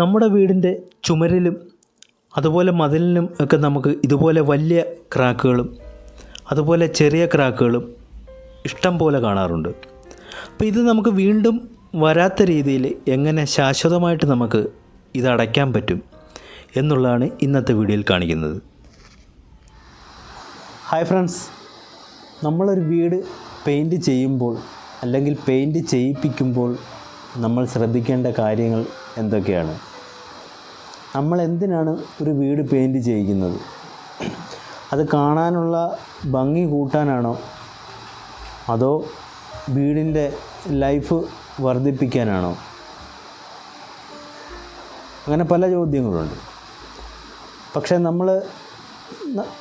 നമ്മുടെ വീടിന്റെ ചുമരിലും അതുപോലെ മതിലിനും ഒക്കെ നമുക്ക് ഇതുപോലെ വലിയ ക്രാക്കുകളും അതുപോലെ ചെറിയ ക്രാക്കുകളും ഇഷ്ടം പോലെ കാണാറുണ്ട്. അപ്പോൾ ഇത് നമുക്ക് വീണ്ടും വരാത്ത രീതിയിൽ എങ്ങനെ ശാശ്വതമായിട്ട് നമുക്ക് ഇത് അടയ്ക്കാൻ പറ്റും എന്നുള്ളതാണ് ഇന്നത്തെ വീഡിയോയിൽ കാണിക്കുന്നത്. ഹായ് ഫ്രണ്ട്സ് നമ്മളൊരു വീട് പെയിന്റ് ചെയ്യുമ്പോൾ അല്ലെങ്കിൽ പെയിന്റ് ചെയ്യിപ്പിക്കുമ്പോൾ നമ്മൾ ശ്രദ്ധിക്കേണ്ട കാര്യങ്ങൾ എന്തൊക്കെയാണ്? നമ്മൾ എന്തിനാണ് ഒരു വീട് പെയിന്റ് ചെയ്യിക്കുന്നത്? അത് കാണാനുള്ള ഭംഗി കൂട്ടാനാണോ? അതോ വീടിന്റെ ലൈഫ് വർദ്ധിപ്പിക്കാനാണോ? അങ്ങനെ പല ചോദ്യങ്ങളുണ്ട്. പക്ഷേ നമ്മൾ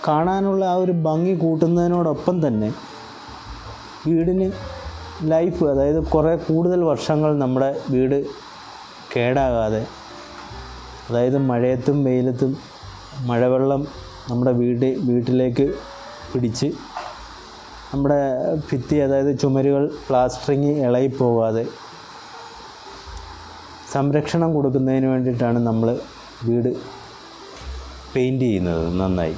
കാണാനുള്ള ആ ഒരു ഭംഗി കൂട്ടുന്നതിനോടൊപ്പം തന്നെ വീടിന് ലൈഫ് അതായത് കുറേ കൂടുതൽ വർഷങ്ങൾ നമ്മുടെ വീട് കേടാകാതെ അതായത് മഴയത്തും വെയിലത്തും മഴവെള്ളം നമ്മുടെ വീട് വീട്ടിലേക്ക് പിടിച്ച് നമ്മുടെ ഭിത്തി അതായത് ചുമരുകൾ പ്ലാസ്റ്ററിങ് ഇളകി സംരക്ഷണം കൊടുക്കുന്നതിന് വേണ്ടിയിട്ടാണ് നമ്മൾ വീട് പെയിന്റ് ചെയ്യുന്നത് നന്നായി.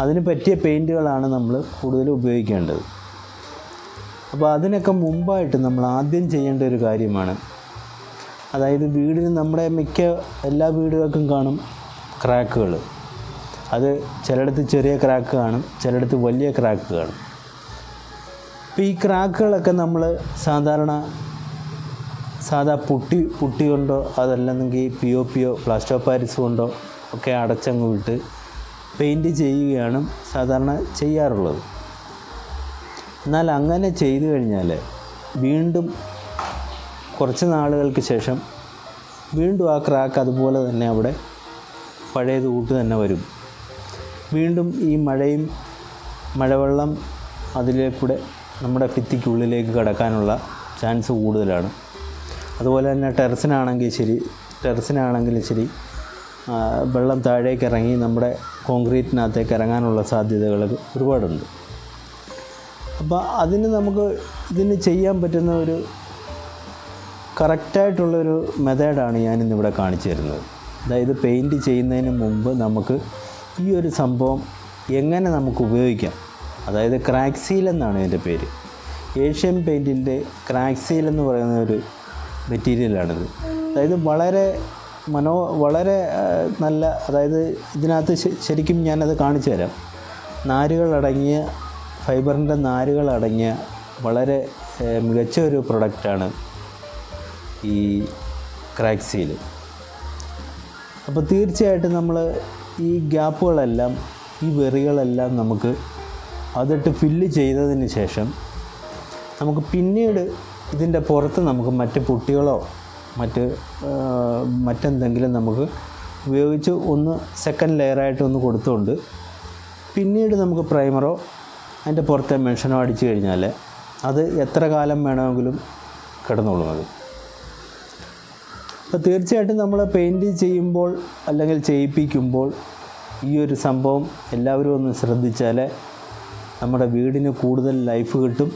അതിന് പറ്റിയ പെയിന്റുകളാണ് നമ്മൾ കൂടുതൽ ഉപയോഗിക്കേണ്ടത്. അപ്പോൾ അതിനൊക്കെ മുമ്പായിട്ട് നമ്മൾ ആദ്യം ചെയ്യേണ്ട ഒരു കാര്യമാണ്. അതായത് വീടിന് നമ്മുടെ മിക്ക എല്ലാ വീടുകൾക്കും കാണും ക്രാക്കുകൾ. അത് ചിലയിടത്ത് ചെറിയ ക്രാക്ക് കാണും ചിലയിടത്ത് വലിയ ക്രാക്ക് കാണും. അപ്പോൾ ഈ ക്രാക്കുകളൊക്കെ നമ്മൾ സാധാരണ സാധാ പുട്ടി പുട്ടി കൊണ്ടോ അതല്ലെന്നെങ്കിൽ പി ഒ പിയോ പ്ലാസ്റ്റോ പാരിസ് കൊണ്ടോ ഒക്കെ അടച്ചങ്ങ് വിട്ട് പെയിന്റ് ചെയ്യുകയാണ് സാധാരണ ചെയ്യാറുള്ളത്. എന്നാൽ അങ്ങനെ ചെയ്തു കഴിഞ്ഞാൽ വീണ്ടും കുറച്ച് നാളുകൾക്ക് ശേഷം വീണ്ടും ആ ക്രാക്ക് അതുപോലെ തന്നെ അവിടെ പഴയത് കൂട്ട് തന്നെ വരും. വീണ്ടും ഈ മഴയും മഴവെള്ളം അതിലേക്കൂടെ നമ്മുടെ ഭിത്തിക്കുള്ളിലേക്ക് കടക്കാനുള്ള ചാൻസ് കൂടുതലാണ്. അതുപോലെ തന്നെ ടെറസിനാണെങ്കിൽ ശരി ടെറസിനാണെങ്കിലും ശരി വെള്ളം താഴേക്ക് ഇറങ്ങി നമ്മുടെ കോൺക്രീറ്റിനകത്തേക്ക് ഇറങ്ങാനുള്ള സാധ്യതകൾ ഒരുപാടുണ്ട്. അപ്പോൾ അതിന് നമുക്ക് ഇതിന് ചെയ്യാൻ പറ്റുന്ന ഒരു കറക്റ്റായിട്ടുള്ളൊരു മെത്തേഡാണ് ഞാനിന്നിവിടെ കാണിച്ചു തരുന്നത്. അതായത് പെയിന്റ് ചെയ്യുന്നതിന് മുമ്പ് നമുക്ക് ഈ ഒരു സംഭവം എങ്ങനെ നമുക്ക് ഉപയോഗിക്കാം. അതായത് ക്രാക്സീൽ എന്നാണ് ഇതിന്റെ പേര്. ഏഷ്യൻ പെയിന്റിന്റെ ക്രാക്സീൽ എന്ന് പറയുന്ന ഒരു മെറ്റീരിയലാണിത്. അതായത് വളരെ മനോ വളരെ നല്ല അതായത് ഇതിനകത്ത് ശരിക്കും ഞാനത് കാണിച്ചു തരാം. നാരുകളടങ്ങിയ ഫൈബറിന്റെ നാരുകളടങ്ങിയ വളരെ മികച്ച ഒരു പ്രൊഡക്റ്റാണ് ഈ ക്രാക്ക് സീൽ അപ്പോൾ തീർച്ചയായിട്ടും നമ്മൾ ഈ ഗ്യാപ്പുകളെല്ലാം ഈ വെറികളെല്ലാം നമുക്ക് അതിട്ട് ഫില്ല് ചെയ്തതിന് ശേഷം നമുക്ക് പിന്നീട് ഇതിന്റെ പുറത്ത് നമുക്ക് മറ്റ് പുട്ടികളോ മറ്റ് മറ്റെന്തെങ്കിലും നമുക്ക് ഉപയോഗിച്ച് ഒന്ന് സെക്കൻഡ് ലെയറായിട്ട് ഒന്ന് കൊടുത്തുകൊണ്ട് പിന്നീട് നമുക്ക് പ്രൈമറോ അതിന്റെ പുറത്തെ മെൻഷനോ അടിച്ചു കഴിഞ്ഞാൽ അത് എത്ര കാലം വേണമെങ്കിലും കിടന്നോളും അത്. അപ്പോൾ തീർച്ചയായിട്ടും നമ്മൾ പെയിന്റ് ചെയ്യുമ്പോൾ അല്ലെങ്കിൽ ചെയ്യിപ്പിക്കുമ്പോൾ ഈ ഒരു സംഭവം എല്ലാവരും ഒന്ന് ശ്രദ്ധിച്ചാൽ നമ്മുടെ വീടിന് കൂടുതൽ ലൈഫ് കിട്ടും.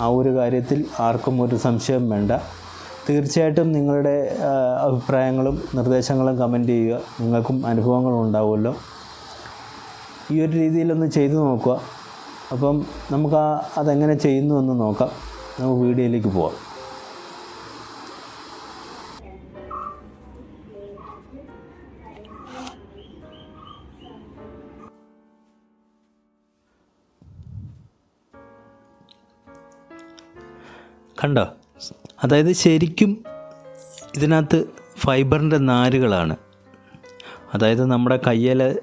ആ ഒരു കാര്യത്തിൽ ആർക്കും ഒരു സംശയം വേണ്ട. തീർച്ചയായിട്ടും നിങ്ങളുടെ അഭിപ്രായങ്ങളും നിർദ്ദേശങ്ങളും കമന്റ് ചെയ്യുക. നിങ്ങൾക്കും അനുഭവങ്ങളും ഉണ്ടാവുമല്ലോ. ഈ ഒരു രീതിയിലൊന്ന് ചെയ്തു നോക്കുക. അപ്പം നമുക്ക് ആ അതെങ്ങനെ ചെയ്യുന്നു എന്ന് നോക്കാം. നമുക്ക് വീഡിയോയിലേക്ക് പോവാം. കണ്ടോ? അതായത് ശരിക്കും ഇതിനകത്ത് ഫൈബറിന്റെ നാരുകളാണ്. അതായത് നമ്മുടെ കയ്യിൽ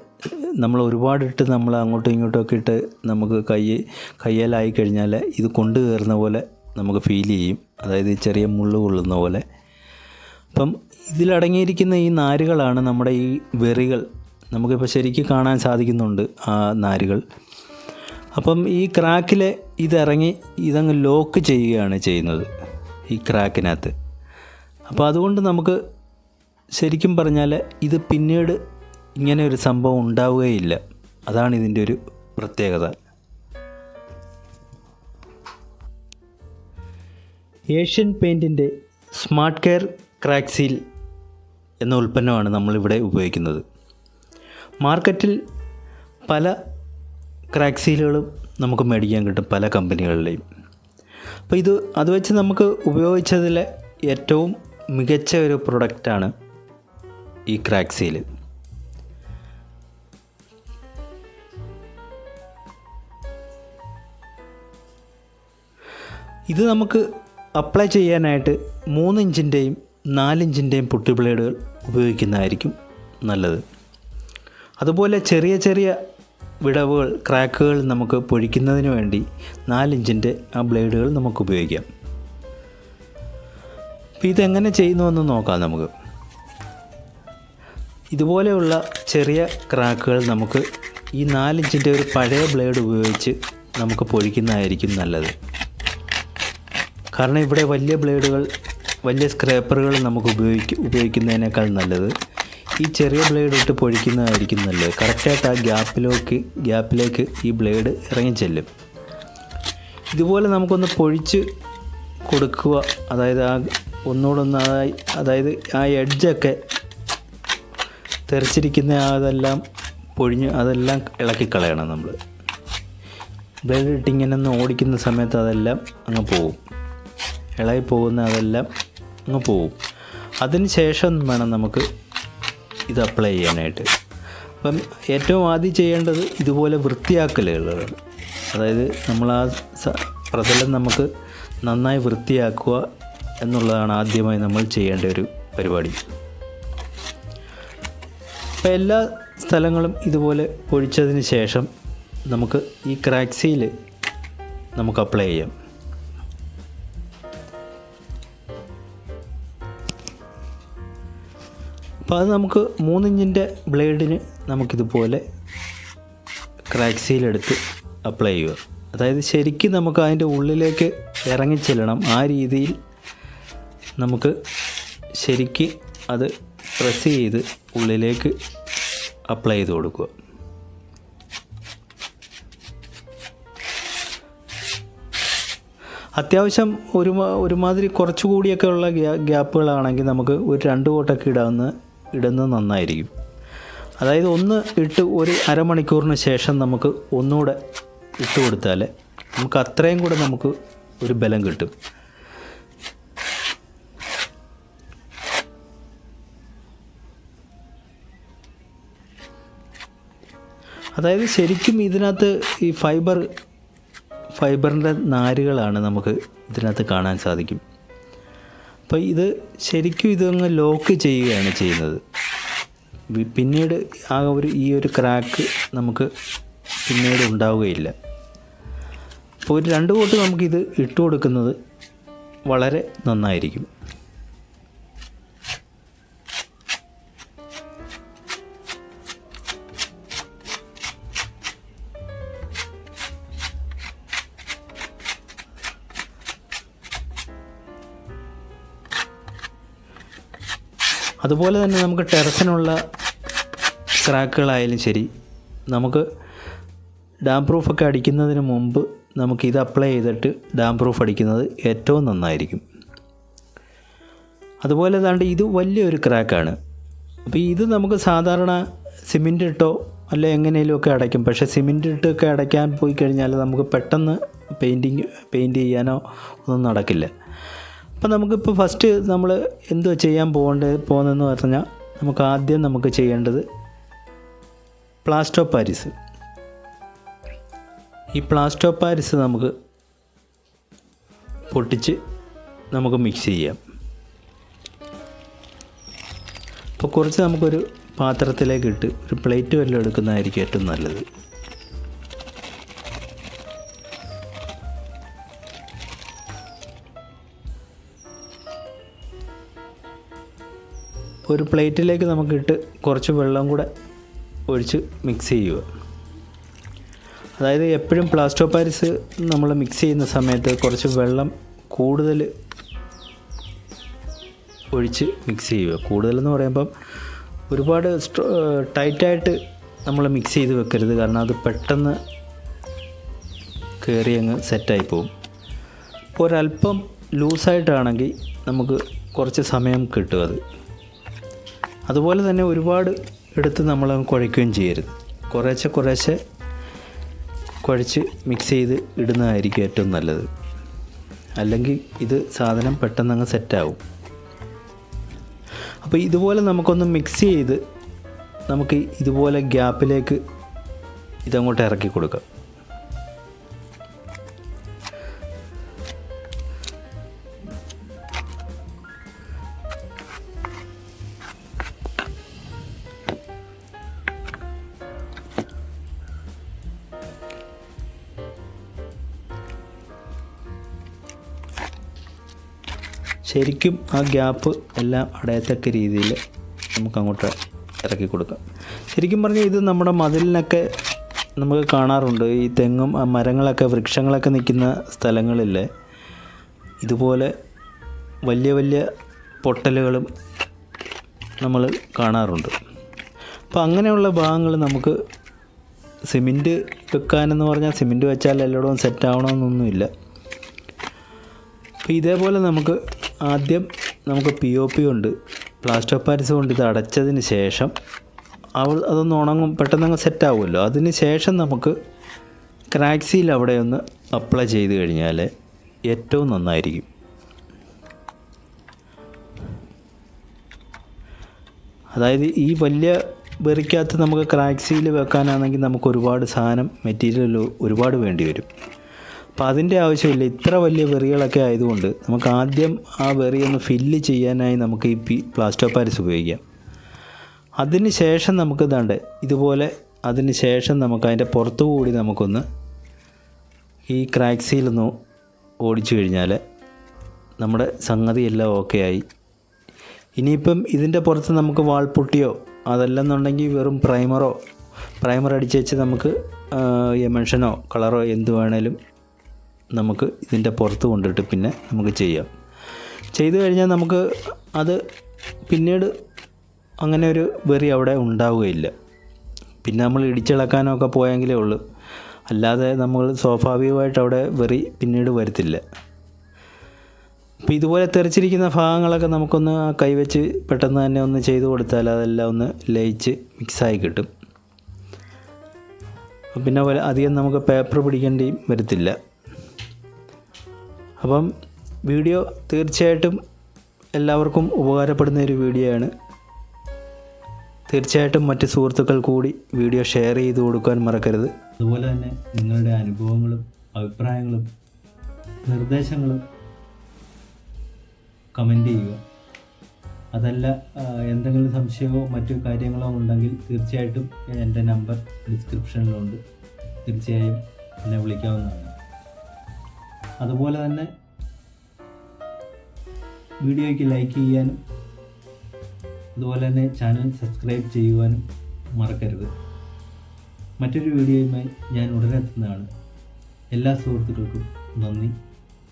നമ്മൾ ഒരുപാടിട്ട് നമ്മൾ അങ്ങോട്ടും ഇങ്ങോട്ടുമൊക്കെ ഇട്ട് നമുക്ക് കൈ കയ്യേലായി കഴിഞ്ഞാൽ ഇത് കൊണ്ടു കയറുന്ന പോലെ നമുക്ക് ഫീൽ ചെയ്യും. അതായത് ചെറിയ മുള്ളു കൊള്ളുന്ന പോലെ. അപ്പം ഇതിലടങ്ങിയിരിക്കുന്ന ഈ നാരുകളാണ് നമ്മുടെ ഈ വെറികൾ. നമുക്കിപ്പോൾ ശരിക്കും കാണാൻ സാധിക്കുന്നുണ്ട് ആ നാരുകൾ. അപ്പം ഈ ക്രാക്കിൽ ഇതിറങ്ങി ഇതങ്ങ് ലോക്ക് ചെയ്യുകയാണ് ചെയ്യുന്നത് ഈ ക്രാക്കിനകത്ത്. അപ്പോൾ അതുകൊണ്ട് നമുക്ക് ശരിക്കും പറഞ്ഞാൽ ഇത് പിന്നീട് ഇങ്ങനെ ഒരു സംഭവം ഉണ്ടാവുകയില്ല. അതാണ് ഇതിന്റെ ഒരു പ്രത്യേകത. ഏഷ്യൻ പെയിന്റിന്റെ സ്മാർട്ട് കെയർ ക്രാക്സീൽ എന്ന ഉൽപ്പന്നമാണ് നമ്മളിവിടെ ഉപയോഗിക്കുന്നത്. മാർക്കറ്റിൽ പല ക്രാക്സീലുകളും നമുക്ക് മേടിക്കാൻ കിട്ടും പല കമ്പനികളിലെയും. അപ്പോൾ ഇത് അത് വെച്ച് നമുക്ക് ഉപയോഗിച്ചതിലെ ഏറ്റവും മികച്ച ഒരു പ്രൊഡക്റ്റാണ് ഈ ക്രാക്ക് ഇത് നമുക്ക് അപ്ലൈ ചെയ്യാനായിട്ട് മൂന്നിഞ്ചിന്റെയും നാലിഞ്ചിന്റെയും പുട്ടി ബ്ലേഡുകൾ ഉപയോഗിക്കുന്നതായിരിക്കും നല്ലത്. അതുപോലെ ചെറിയ ചെറിയ വിടവുകൾ ക്രാക്കുകൾ നമുക്ക് പൊഴിക്കുന്നതിന് വേണ്ടി നാലിഞ്ചിന്റെ ആ ബ്ലേഡുകൾ നമുക്ക് ഉപയോഗിക്കാം. അപ്പോൾ ഇതെങ്ങനെ ചെയ്യുന്നുവെന്ന് നോക്കാം നമുക്ക്. ഇതുപോലെയുള്ള ചെറിയ ക്രാക്കുകൾ നമുക്ക് ഈ നാലിഞ്ചിന്റെ ഒരു പഴയ ബ്ലേഡ് ഉപയോഗിച്ച് നമുക്ക് പൊഴിക്കുന്നതായിരിക്കും നല്ലത്. കാരണം ഇവിടെ വലിയ ബ്ലേഡുകൾ വലിയ സ്ക്രാപ്പറുകൾ നമുക്ക് ഉപയോഗിക്ക ഉപയോഗിക്കുന്നതിനേക്കാൾ നല്ലത് ഈ ചെറിയ ബ്ലേഡ് ഇട്ട് പൊഴിക്കുന്നതായിരിക്കും നല്ലത്. കറക്റ്റായിട്ട് ആ ഗ്യാപ്പിലേക്ക് ഗ്യാപ്പിലേക്ക് ഈ ബ്ലേഡ് ഇറങ്ങി ചെല്ലും. ഇതുപോലെ നമുക്കൊന്ന് പൊഴിച്ച് കൊടുക്കുക. അതായത് ആ ഒന്നുകൂടൊന്ന് അതായി അതായത് ആ എഡ്ജൊക്കെ തെറിച്ചിരിക്കുന്ന അതെല്ലാം പൊഴിഞ്ഞ് അതെല്ലാം ഇളക്കി കളയണം നമ്മൾ ബ്ലേഡ് ഇട്ട് ഇങ്ങനെ ഒന്ന് ഓടിക്കുന്ന സമയത്ത് അതെല്ലാം അങ്ങ് പോവും ഇളകി പോകുന്ന അതെല്ലാം അങ്ങ് പോവും. അതിന് ശേഷം വേണം നമുക്ക് ഇത് അപ്ലൈ ചെയ്യാനായിട്ട്. അപ്പം ഏറ്റവും ആദ്യം ചെയ്യേണ്ടത് ഇതുപോലെ വൃത്തിയാക്കലുകളാണ്. അതായത് നമ്മൾ ആ പ്രതലം നമുക്ക് നന്നായി വൃത്തിയാക്കുക എന്നുള്ളതാണ് ആദ്യമായി നമ്മൾ ചെയ്യേണ്ട ഒരു പരിപാടി. അപ്പം എല്ലാ സ്ഥലങ്ങളും ഇതുപോലെ പൊഴിച്ചതിന് ശേഷം നമുക്ക് ഈ ക്രാക്സിയിൽ നമുക്ക് അപ്ലൈ ചെയ്യാം. അപ്പോൾ അത് നമുക്ക് മൂന്നിഞ്ചിന്റെ ബ്ലേഡിന് നമുക്കിതുപോലെ ക്രാക്ക് സീലെടുത്ത് അപ്ലൈ ചെയ്യുക. അതായത് ശരിക്കും നമുക്ക് അതിന്റെ ഉള്ളിലേക്ക് ഇറങ്ങിച്ചെല്ലണം ആ രീതിയിൽ നമുക്ക് ശരിക്ക് അത് പ്രസ് ചെയ്ത് ഉള്ളിലേക്ക് അപ്ലൈ ചെയ്ത് കൊടുക്കുക. അത്യാവശ്യം ഒരു ഒരുമാതിരി കുറച്ചുകൂടിയൊക്കെ ഉള്ള ഗ്യാ ഗ്യാപ്പുകളാണെങ്കിൽ നമുക്ക് ഒരു രണ്ട് കോട്ടൊക്കെ ഇടാവുന്ന ഇടുന്നത് നന്നായിരിക്കും. അതായത് ഒന്ന് ഇട്ട് ഒരു അരമണിക്കൂറിന് ശേഷം നമുക്ക് ഒന്നുകൂടെ ഇട്ട് കൊടുത്താൽ നമുക്ക് അത്രയും കൂടെ നമുക്ക് ഒരു ബലം കിട്ടും. അതായത് ശരിക്കും ഇതിനകത്ത് ഈ ഫൈബർ ഫൈബറിന്റെ നാരുകളാണ് നമുക്ക് ഇതിനകത്ത് കാണാൻ സാധിക്കും. അപ്പോൾ ഇത് ശരിക്കും ഇതൊന്ന് ലോക്ക് ചെയ്യുകയാണ് ചെയ്യുന്നത്. പിന്നീട് ആ ഒരു ഈ ഒരു ക്രാക്ക് നമുക്ക് പിന്നീട് ഉണ്ടാവുകയില്ല. അപ്പോൾ ഒരു രണ്ട് കോട്ട് നമുക്കിത് ഇട്ട് കൊടുക്കുന്നത് വളരെ നന്നായിരിക്കും. അതുപോലെ തന്നെ നമുക്ക് ടെറസിനുള്ള ക്രാക്കുകളായാലും ശരി നമുക്ക് ഡാം പ്രൂഫൊക്കെ അടിക്കുന്നതിന് മുമ്പ് നമുക്ക് ഇത് അപ്ലൈ ചെയ്തിട്ട് ഡാം പ്രൂഫ് അടിക്കുന്നത് ഏറ്റവും നന്നായിരിക്കും. അതുപോലെ താണ്ട് ഇത് വലിയൊരു ക്രാക്കാണ്. അപ്പോൾ ഇത് നമുക്ക് സാധാരണ സിമെന്റ് ഇട്ടോ അല്ലെ എങ്ങനെയെങ്കിലുമൊക്കെ അടയ്ക്കും. പക്ഷേ സിമെന്റ് ഇട്ടൊക്കെ അടയ്ക്കാൻ പോയി കഴിഞ്ഞാൽ നമുക്ക് പെട്ടെന്ന് പെയിന്റിങ് പെയിന്റ് ചെയ്യാനോ ഒന്നും നടക്കില്ല. അപ്പോൾ നമുക്കിപ്പോൾ ഫസ്റ്റ് നമ്മൾ എന്തോ ചെയ്യാൻ പോകേണ്ടത് പോകുന്നതെന്ന് പറഞ്ഞാൽ നമുക്ക് ആദ്യം നമുക്ക് ചെയ്യേണ്ടത് പ്ലാസ്റ്റോ പാരിസ് ഈ പ്ലാസ്റ്റോ പാരിസ് നമുക്ക് പൊട്ടിച്ച് നമുക്ക് മിക്സ് ചെയ്യാം. അപ്പോൾ കുറച്ച് നമുക്കൊരു പാത്രത്തിലേക്ക് ഇട്ട് ഒരു പ്ലേറ്റ് വല്ലതും എടുക്കുന്നതായിരിക്കും ഏറ്റവും നല്ലത്. ഒരു പ്ലേറ്റിലേക്ക് നമുക്കിട്ട് കുറച്ച് വെള്ളം കൂടെ ഒഴിച്ച് മിക്സ് ചെയ്യുക. അതായത് എപ്പോഴും പ്ലാസ്റ്റോ പാരിസ് നമ്മൾ മിക്സ് ചെയ്യുന്ന സമയത്ത് കുറച്ച് വെള്ളം കൂടുതൽ ഒഴിച്ച് മിക്സ് ചെയ്യുക. കൂടുതലെന്ന് പറയുമ്പം ഒരുപാട് ടൈറ്റായിട്ട് നമ്മൾ മിക്സ് ചെയ്ത് വെക്കരുത്. കാരണം അത് പെട്ടെന്ന് കയറി അങ്ങ് സെറ്റായി പോകും അപ്പോൾ ഒരല്പം ലൂസായിട്ടാണെങ്കിൽ നമുക്ക് കുറച്ച് സമയം കിട്ടും അത്. അതുപോലെ തന്നെ ഒരുപാട് എടുത്ത് നമ്മൾ കുഴയ്ക്കുകയും ചെയ്യരുത്. കുറേശ്ശെ കുറേശ്ശെ കുഴച്ച് മിക്സ് ചെയ്ത് ഇടുന്നതായിരിക്കും ഏറ്റവും നല്ലത്. അല്ലെങ്കിൽ ഇത് സാധനം പെട്ടെന്ന് അങ്ങ് സെറ്റാവും അപ്പോൾ ഇതുപോലെ നമുക്കൊന്ന് മിക്സ് ചെയ്ത് നമുക്ക് ഇതുപോലെ ഗ്യാപ്പിലേക്ക് ഇതങ്ങോട്ട് ഇറക്കി കൊടുക്കാം. ശരിക്കും ആ ഗ്യാപ്പ് എല്ലാം അടയത്തക്ക രീതിയിൽ നമുക്ക് അങ്ങോട്ട് ഇറക്കി കൊടുക്കാം ശരിക്കും പറഞ്ഞാൽ ഇത് നമ്മുടെ മതിലിനൊക്കെ നമുക്ക് കാണാറുണ്ട്. ഈ തെങ്ങും മരങ്ങളൊക്കെ വൃക്ഷങ്ങളൊക്കെ നിൽക്കുന്ന സ്ഥലങ്ങളിൽ ഇതുപോലെ വലിയ വലിയ പൊട്ടലുകളും നമ്മൾ കാണാറുണ്ട്. അപ്പോൾ അങ്ങനെയുള്ള ഭാഗങ്ങൾ നമുക്ക് സിമെന്റ് വെക്കാനെന്ന് പറഞ്ഞാൽ സിമെന്റ് വെച്ചാൽ എല്ലായിടവും സെറ്റ് ആവണമെന്നൊന്നുമില്ല. അപ്പോൾ ഇതേപോലെ നമുക്ക് ആദ്യം നമുക്ക് പി ഒ പി കൊണ്ട് പ്ലാസ്റ്റർ പാരിസ് കൊണ്ട് ഇത് അടച്ചതിന് ശേഷം അവൾ അതൊന്ന് ഉണങ്ങും. പെട്ടെന്ന് സെറ്റ് ആവുമല്ലോ. അതിന് ശേഷം നമുക്ക് ക്രാക്സിയിൽ അവിടെ ഒന്ന് അപ്ലൈ ചെയ്ത് കഴിഞ്ഞാൽ ഏറ്റവും നന്നായിരിക്കും. അതായത് ഈ വലിയ ബെറിക്കകത്ത് നമുക്ക് ക്രാക്സിയിൽ വെക്കാനാണെങ്കിൽ നമുക്ക് ഒരുപാട് സാധനം മെറ്റീരിയൽ ഒരുപാട് വേണ്ടി വരും. അപ്പോൾ അതിന്റെ ആവശ്യമില്ല. ഇത്ര വലിയ വെറികളൊക്കെ ആയതുകൊണ്ട് നമുക്ക് ആദ്യം ആ വെറി ഒന്ന് ഫില്ല് ചെയ്യാനായി നമുക്ക് ഈ പി പ്ലാസ്റ്റോ പാരിസ് ഉപയോഗിക്കാം. അതിന് ശേഷം നമുക്ക് ഇതാണ്ട് ഇതുപോലെ അതിന് ശേഷം നമുക്ക് അതിന്റെ പുറത്തു കൂടി നമുക്കൊന്ന് ഈ ക്രാക്ക് സീലൊന്ന് ഓടിച്ചു കഴിഞ്ഞാൽ നമ്മുടെ സംഗതി എല്ലാം ഓക്കെ ആയി. ഇനിയിപ്പം ഇതിന്റെ പുറത്ത് നമുക്ക് വാൾ വാൾപുട്ടിയോ അതല്ലെന്നുണ്ടെങ്കിൽ വെറും പ്രൈമറോ പ്രൈമർ അടിച്ച് വെച്ച് നമുക്ക് എമൻഷനോ കളറോ എന്ത് വേണേലും നമുക്ക് ഇതിന്റെ പുറത്ത് കൊണ്ടിട്ട് പിന്നെ നമുക്ക് ചെയ്യാം. ചെയ്തു കഴിഞ്ഞാൽ നമുക്ക് അത് പിന്നീട് അങ്ങനെ ഒരു വെറി അവിടെ ഉണ്ടാവുകയില്ല. പിന്നെ നമ്മൾ ഇടിച്ചിളക്കാനൊക്കെ പോയെങ്കിലേ ഉള്ളൂ. അല്ലാതെ നമ്മൾ സ്വാഭാവികമായിട്ട് അവിടെ വെറി പിന്നീട് വരത്തില്ല. അപ്പോൾ ഇതുപോലെ തെറിച്ചിരിക്കുന്ന ഭാഗങ്ങളൊക്കെ നമുക്കൊന്ന് കൈവച്ച് പെട്ടെന്ന് തന്നെ ഒന്ന് ചെയ്തു കൊടുത്താൽ അതെല്ലാം ഒന്ന് ലയിച്ച് മിക്സായി കിട്ടും. പിന്നെ അധികം നമുക്ക് പേപ്പർ പിടിക്കേണ്ടിയും വരത്തില്ല. അപ്പം വീഡിയോ തീർച്ചയായിട്ടും എല്ലാവർക്കും ഉപകാരപ്പെടുന്ന ഒരു വീഡിയോ ആണ്. തീർച്ചയായിട്ടും മറ്റ് സുഹൃത്തുക്കൾ കൂടി വീഡിയോ ഷെയർ ചെയ്ത് കൊടുക്കാൻ മറക്കരുത്. അതുപോലെ തന്നെ നിങ്ങളുടെ അനുഭവങ്ങളും അഭിപ്രായങ്ങളും നിർദ്ദേശങ്ങളും കമന്റ് ചെയ്യുക. അതല്ല എന്തെങ്കിലും സംശയമോ മറ്റു കാര്യങ്ങളോ ഉണ്ടെങ്കിൽ തീർച്ചയായിട്ടും എന്റെ നമ്പർ ഡിസ്ക്രിപ്ഷനിലുണ്ട് തീർച്ചയായും എന്നെ വിളിക്കാവുന്നതാണ്. അതുപോലെ തന്നെ വീഡിയോയ്ക്ക് ലൈക്ക് ചെയ്യാനും അതുപോലെ തന്നെ ചാനൽ സബ്സ്ക്രൈബ് ചെയ്യുവാനും മറക്കരുത്. മറ്റൊരു വീഡിയോയുമായി ഞാൻ ഉടനെ എത്തുന്നതാണ്. എല്ലാ സുഹൃത്തുക്കൾക്കും നന്ദി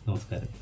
നമസ്കാരം.